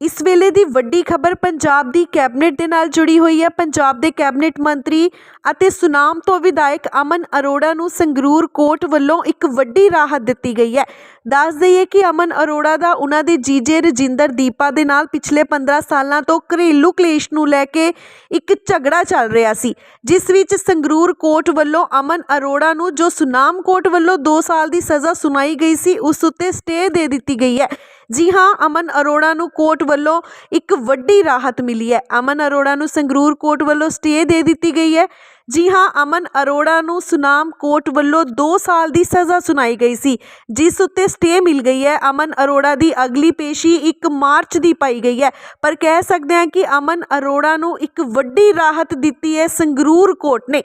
ਇਸ ਵੇਲੇ ਦੀ ਵੱਡੀ ਖਬਰ ਪੰਜਾਬ ਦੀ ਕੈਬਨਿਟ ਦੇ ਨਾਲ ਜੁੜੀ ਹੋਈ ਹੈ। ਪੰਜਾਬ ਦੇ ਕੈਬਨਿਟ ਮੰਤਰੀ ਅਤੇ ਸੁਨਾਮ ਤੋਂ ਵਿਧਾਇਕ ਅਮਨ ਅਰੋੜਾ ਨੂੰ ਸੰਗਰੂਰ ਕੋਰਟ ਵੱਲੋਂ ਇੱਕ ਵੱਡੀ ਰਾਹਤ ਦਿੱਤੀ ਗਈ ਹੈ। ਦੱਸ ਦਈਏ ਕਿ ਅਮਨ ਅਰੋੜਾ ਦਾ ਉਹਨਾਂ ਦੇ ਜੀਜੇ ਰਜਿੰਦਰ ਦੀਪਾ ਦੇ ਨਾਲ ਪਿਛਲੇ 15 ਸਾਲਾਂ ਤੋਂ ਘਰੇਲੂ ਕਲੇਸ਼ ਨੂੰ ਲੈ ਕੇ ਇੱਕ ਝਗੜਾ ਚੱਲ ਰਿਹਾ ਸੀ। ਜਿਸ ਵਿੱਚ ਸੰਗਰੂਰ ਕੋਰਟ ਵੱਲੋਂ ਅਮਨ ਅਰੋੜਾ ਨੂੰ ਜੋ ਸੁਨਾਮ ਕੋਰਟ ਵੱਲੋਂ 2 ਸਾਲ ਦੀ ਸਜ਼ਾ ਸੁਣਾਈ ਗਈ ਸੀ, ਉਸ ਉੱਤੇ ਸਟੇ ਦੇ ਦਿੱਤੀ ਗਈ ਹੈ। ਜੀ ਹਾਂ, ਅਮਨ ਅਰੋੜਾ ਨੂੰ ਕੋਰਟ ਵੱਲੋਂ ਇੱਕ ਵੱਡੀ ਰਾਹਤ ਮਿਲੀ ਹੈ। ਅਮਨ ਅਰੋੜਾ ਨੂੰ ਸੰਗਰੂਰ ਕੋਰਟ ਵੱਲੋਂ ਸਟੇ ਦੇ ਦਿੱਤੀ ਗਈ ਹੈ। ਜੀ ਹਾਂ, ਅਮਨ ਅਰੋੜਾ ਨੂੰ ਸੁਨਾਮ ਕੋਰਟ ਵੱਲੋਂ 2 ਸਾਲ ਦੀ ਸਜ਼ਾ ਸੁਣਾਈ ਗਈ ਸੀ, ਜਿਸ ਉੱਤੇ ਸਟੇ ਮਿਲ ਗਈ ਹੈ। ਅਮਨ ਅਰੋੜਾ ਦੀ ਅਗਲੀ ਪੇਸ਼ੀ 1 ਮਾਰਚ ਦੀ ਪਾਈ ਗਈ ਹੈ। ਪਰ ਕਹਿ ਸਕਦੇ ਹਾਂ ਕਿ ਅਮਨ ਅਰੋੜਾ ਨੂੰ ਇੱਕ ਵੱਡੀ ਰਾਹਤ ਦਿੱਤੀ ਹੈ ਸੰਗਰੂਰ ਕੋਰਟ ਨੇ।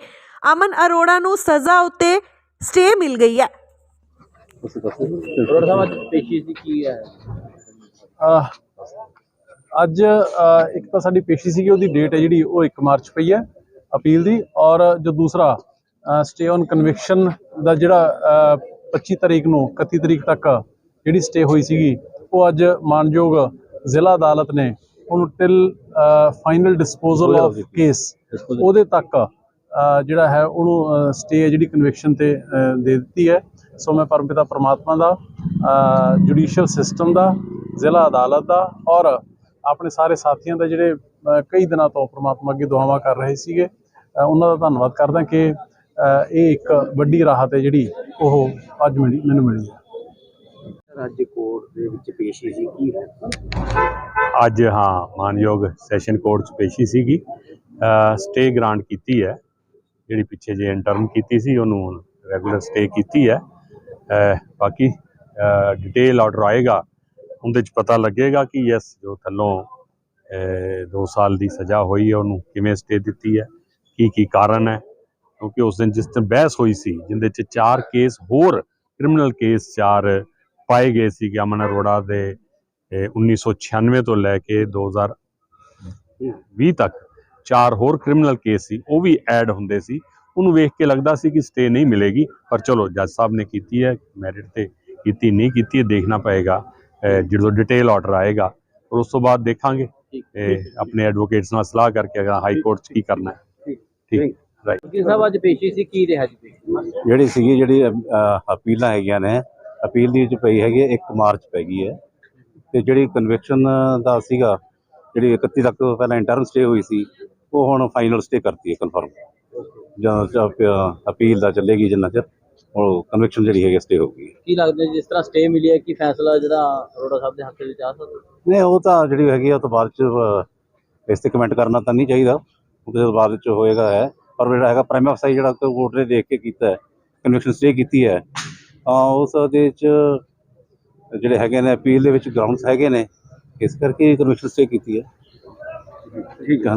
ਅਮਨ ਅਰੋੜਾ ਨੂੰ ਸਜ਼ਾ ਉੱਤੇ ਸਟੇ ਮਿਲ ਗਈ ਹੈ। ਸਾਹਿਬ ਅੱਜ ਪੇਸ਼ੀ ਸੀ ਕੀ ਹੈ? ਅਹ ਅੱਜ ਇੱਕ ਤਾਂ ਸਾਡੀ ਪੇਸ਼ੀ ਸੀਗੀ ਉਹਦੀ ਡੇਟ ਹੈ ਜਿਹੜੀ ਉਹ 1 ਮਾਰਚ ਪਈ ਹੈ ਅਪੀਲ ਦੀ ਔਰ ਜੋ ਦੂਸਰਾ ਸਟੇ ਔਨ ਕਨਵਿਕਸ਼ਨ ਦਾ ਜਿਹੜਾ ਅਹ 25 ਤਰੀਕ ਨੂੰ 31 ਤਰੀਕ ਤੱਕ ਜਿਹੜੀ ਸਟੇ ਹੋਈ ਸੀਗੀ ਉਹ ਅੱਜ ਮਾਨਯੋਗ ਜ਼ਿਲ੍ਹਾ ਅਦਾਲਤ ਨੇ ਉਹਨੂੰ till final disposal of case ਉਹਦੇ ਤੱਕ ਜਿਹੜਾ ਹੈ ਉਹਨੂੰ ਸਟੇ ਜਿਹੜੀ ਕਨਵਿਕਸ਼ਨ ਤੇ ਦੇ ਦਿੱਤੀ ਹੈ। ਸੋ ਮੈਂ ਪਰਮਪਿਤਾ ਪ੍ਰਮਾਤਮਾ ਦਾ ਜੁਡੀਸ਼ੀਅਲ ਸਿਸਟਮ ਦਾ ਜ਼ਿਲ੍ਹਾ ਅਦਾਲਤ ਦਾ ਔਰ ਆਪਣੇ ਸਾਰੇ ਸਾਥੀਆਂ ਦਾ ਜਿਹੜੇ ਕਈ ਦਿਨਾਂ ਤੋਂ ਪ੍ਰਮਾਤਮਾ ਅੱਗੇ ਦੁਆਵਾਂ ਕਰ ਰਹੇ ਸੀਗੇ ਉਹਨਾਂ ਦਾ ਧੰਨਵਾਦ ਕਰਦਾ ਕਿ ਇਹ ਇੱਕ ਵੱਡੀ ਰਾਹਤ ਹੈ ਜਿਹੜੀ ਉਹ ਅੱਜ ਮਿਲੀ ਮੈਨੂੰ ਮਿਲੀ। ਹੈ ਅੱਜ ਕੋਰਟ ਦੇ ਵਿੱਚ ਪੇਸ਼ੀ ਸੀ ਕੀ ਹੈ ਅੱਜ ਹਾਂ ਮਾਨਯੋਗ ਸੈਸ਼ਨ ਕੋਰਟ 'ਚ ਪੇਸ਼ੀ ਸੀਗੀ। ਸਟੇ ਗ੍ਰਾਂਟ ਕੀਤੀ ਹੈ। ਜਿਹੜੀ ਪਿੱਛੇ ਜੇ ਇੰਟਰਨ ਕੀਤੀ ਸੀ ਉਹਨੂੰ ਰੈਗੂਲਰ ਸਟੇ ਕੀਤੀ ਹੈ। ਬਾਕੀ ਡਿਟੇਲ ਆਰਡਰ ਆਏਗਾ, ਉਹਦੇ 'ਚ ਪਤਾ ਲੱਗੇਗਾ ਕਿ ਯੈਸ ਜੋ ਥੱਲੋਂ 2 ਸਾਲ ਦੀ ਸਜ਼ਾ ਹੋਈ ਹੈ, ਉਹਨੂੰ ਕਿਵੇਂ ਸਟੇ ਦਿੱਤੀ ਹੈ, ਕੀ ਕੀ ਕਾਰਨ ਹੈ। ਕਿਉਂਕਿ ਉਸ ਦਿਨ ਜਿਸ ਦਿਨ ਬਹਿਸ ਹੋਈ ਸੀ, ਜਿੰਦੇ 'ਚ ਚਾਰ ਕੇਸ ਹੋਰ ਕ੍ਰਿਮੀਨਲ ਕੇਸ ਚਾਰ ਪਾਏ ਗਏ ਸੀ ਕਿ ਅਮਨ ਅਰੋੜਾ ਦੇ ਇਹ 1996 ਤੋਂ ਲੈ ਕੇ 2020 ਤੱਕ ਚਾਰ ਹੋਰ ਕ੍ਰਿਮੀਨਲ ਕੇਸ ਸੀ, ਉਹ ਵੀ ਐਡ ਹੁੰਦੇ ਸੀ। ਉਹਨੂੰ ਵੇਖ ਕੇ ਲੱਗਦਾ ਸੀ ਕਿ ਸਟੇ ਨਹੀਂ ਮਿਲੇਗੀ। ਪਰ ਚਲੋ ਜੱਜ ਸਾਹਿਬ ਨੇ ਕੀਤੀ ਹੈ ਮੈਰਿਟ ਤੇ ਕੀਤੀ ਨਹੀਂ ਕੀਤੀ ਹੈ ਦੇਖਣਾ ਪਏਗਾ ਜਦੋਂ ਡਿਟੇਲ ਆਰਡਰ ਆਏਗਾ। ਔਰ ਉਸ ਤੋਂ ਬਾਅਦ ਦੇਖਾਂਗੇ ਇਹ ਆਪਣੇ ਐਡਵੋਕੇਟਸ ਨਾਲ ਸਲਾਹ ਕਰਕੇ ਅਗਰ ਹਾਈ ਕੋਰਟ 'ਚ ਕੀ ਕਰਨਾ ਹੈ। ਠੀਕ ਰਾਈਟ ਵਕੀਲ ਸਾਹਿਬ ਅੱਜ ਪੇਸ਼ੀ ਸੀ ਕੀ ਰਿਹਾ ਜੀ ਪੇਸ਼ੀ? ਜਿਹੜੀ ਸੀਗੀ ਜਿਹੜੀ ਅਪੀਲਾਂ ਹੈਗੀਆਂ ਨੇ ਅਪੀਲ ਦੀ ਵਿੱਚ ਪਈ ਹੈਗੀ ਹੈ 1 ਮਾਰਚ ਪੈ ਗਈ ਹੈ। ਤੇ ਜਿਹੜੀ ਕਨਵੈਕਸ਼ਨ ਦਾ ਸੀਗਾ ਜਿਹੜੀ 31 ਤੱਕ ਪਹਿਲਾਂ ਇੰਟਰਨ ਸਟੇ ਹੋਈ ਸੀ ਉਹ ਹੁਣ ਫਾਈਨਲ ਸਟੇ ਕਰਤੀ ਹੈ ਕਨਫਰਮ ਜਦੋਂ ਅਪੀਲ ਦਾ ਚੱਲੇਗੀ ਜਿੰਨਾ ਚਿਰ ਉਹ ਕਨਵੈਕਸ਼ਨ ਜਿਹੜੀ ਹੈਗੀ ਸਟੇ ਹੋਊਗੀ। ਕੀ ਲੱਗਦਾ ਜਿਸ ਤਰ੍ਹਾਂ ਸਟੇ ਮਿਲੀ ਹੈ ਕਿ ਫੈਸਲਾ ਜਿਹੜਾ ਅਰੋੜਾ ਸਾਹਿਬ ਦੇ ਹੱਕ ਵਿੱਚ ਆ ਸਕਦਾ? ਨਹੀਂ ਉਹ ਤਾਂ ਜਿਹੜੀ ਹੈਗੀ ਆ ਉਹ ਤੋਂ ਬਾਅਦ ਚ ਇਸ ਤੇ ਕਮੈਂਟ ਕਰਨਾ ਤਾਂ ਨਹੀਂ ਚਾਹੀਦਾ। ਉਹ ਤੋਂ ਬਾਅਦ ਚ ਹੋਏਗਾ ਹੈ ਪਰ ਜਿਹੜਾ ਹੈਗਾ ਪ੍ਰਾਈਮ ਅਫਸਾਈ ਜਿਹੜਾ ਕੋਰਟ ਨੇ ਦੇਖ ਕੇ ਕੀਤਾ ਹੈ ਕਨਵੈਕਸ਼ਨ ਸਟੇ ਕੀਤੀ ਹੈ ਉਸ ਦੇ ਚ ਜਿਹੜੇ ਹੈਗੇ ਨੇ ਅਪੀਲ ਦੇ ਵਿੱਚ ਗਰਾਊਂਡਸ ਹੈਗੇ ਨੇ ਇਸ ਕਰਕੇ ਕਨਵੈਕਸ਼ਨ ਸਟੇ ਕੀਤੀ ਹੈ। ਠੀਕ ਹੈ।